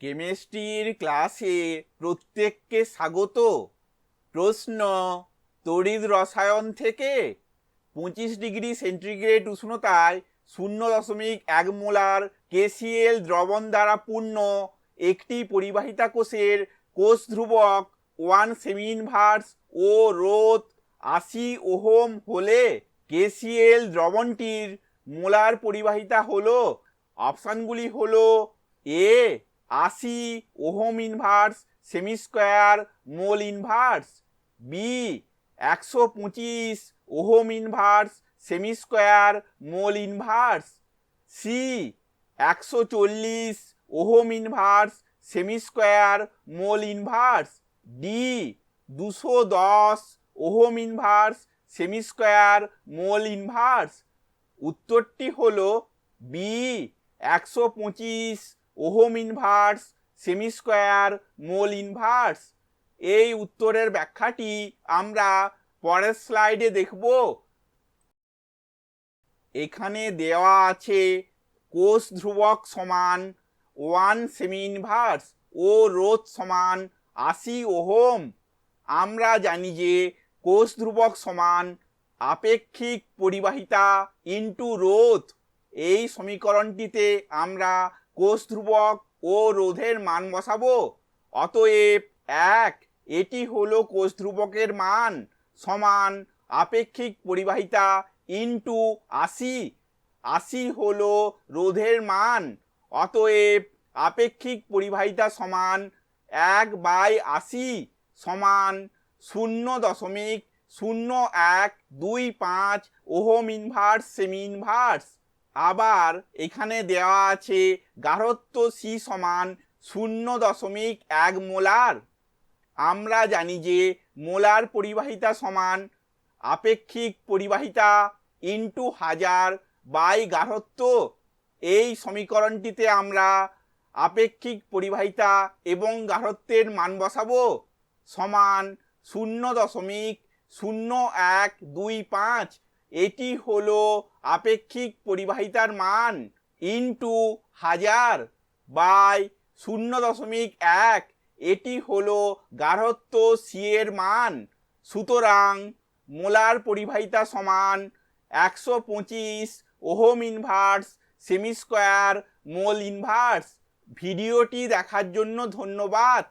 কেমিস্ট্রির ক্লাসে প্রত্যেককে স্বাগত। প্রশ্ন, তড়িৎ রসায়ন থেকে পঁচিশ ডিগ্রি সেন্টিগ্রেড উষ্ণতায় শূন্য দশমিক এক মোলার কেসিএল দ্রবণ দ্বারা পূর্ণ একটি পরিবাহিতা কোষের কোষ ধ্রুবক ওয়ান সেমি ইনভার্স ও রোধ আশি ওহম হলে কেসিএল দ্রবণটির মোলার পরিবাহিতা হলো, অপশানগুলি হলো এ আশি, ohm inverse semi square mole inverse B একশো পঁচিশ, ohm inverse semi square mole inverse C একশো চল্লিশ, ohm inverse semi square mole inverse D দুশো দশ, ohm inverse semi square mole inverse উত্তরটি হলো বি একশো পঁচিশ ohm inverse semi square mole inverse এই উত্তরের ব্যাখ্যাটি আমরা পরের স্লাইডে দেখব। এখানে দেওয়া আছে কোষ ধ্রুবক সমান ওয়ান সেমি ইনভার্স ও রোধ সমান আশি ওহোম। আমরা জানি যে কোষ ধ্রুবক সমান আপেক্ষিক পরিবাহিতা ইন্টু রোধ। এই সমীকরণটিতে আমরা কোষ ধ্রুবক ও রোধের মান বসাবো? অতএব এক, এটি হলো কোষ ধ্রুবকের মান সমান আপেক্ষিক পরিবাহিতা ইন্টু আশি। আশি হলো রোধের মান, অতএব আপেক্ষিক পরিবাহিতা সমান এক বাই আশি সমান শূন্য দশমিক শূন্য এক দুই পাঁচ ওহম ইনভার্স সেমি ইনভার্স আবার এখানে দেওয়া আছে গাঢ়ত্ব সি সমান শূন্য দশমিক এক মোলার। আমরা জানি যে মোলার পরিবাহিতা সমান আপেক্ষিক পরিবাহিতা ইন্টু হাজার বাই গাঢ়ত্ব। এই সমীকরণটিতে আমরা আপেক্ষিক পরিবাহিতা এবং গাঢ়ত্বের মান বসাবো। সমান শূন্য দশমিক শূন্য এক দুই পাঁচ এটি হলো আপেক্ষিক পরিবাহিতার মান ইন্টু হাজার বাই শূন্য দশমিক এক। এটি হলো গাঢ়ত্ব সি এর মান। সুতরাং মোলার পরিবাহিতা সমান একশো পঁচিশ ohm inverse semi square mole inverse ভিডিওটি দেখার জন্য ধন্যবাদ।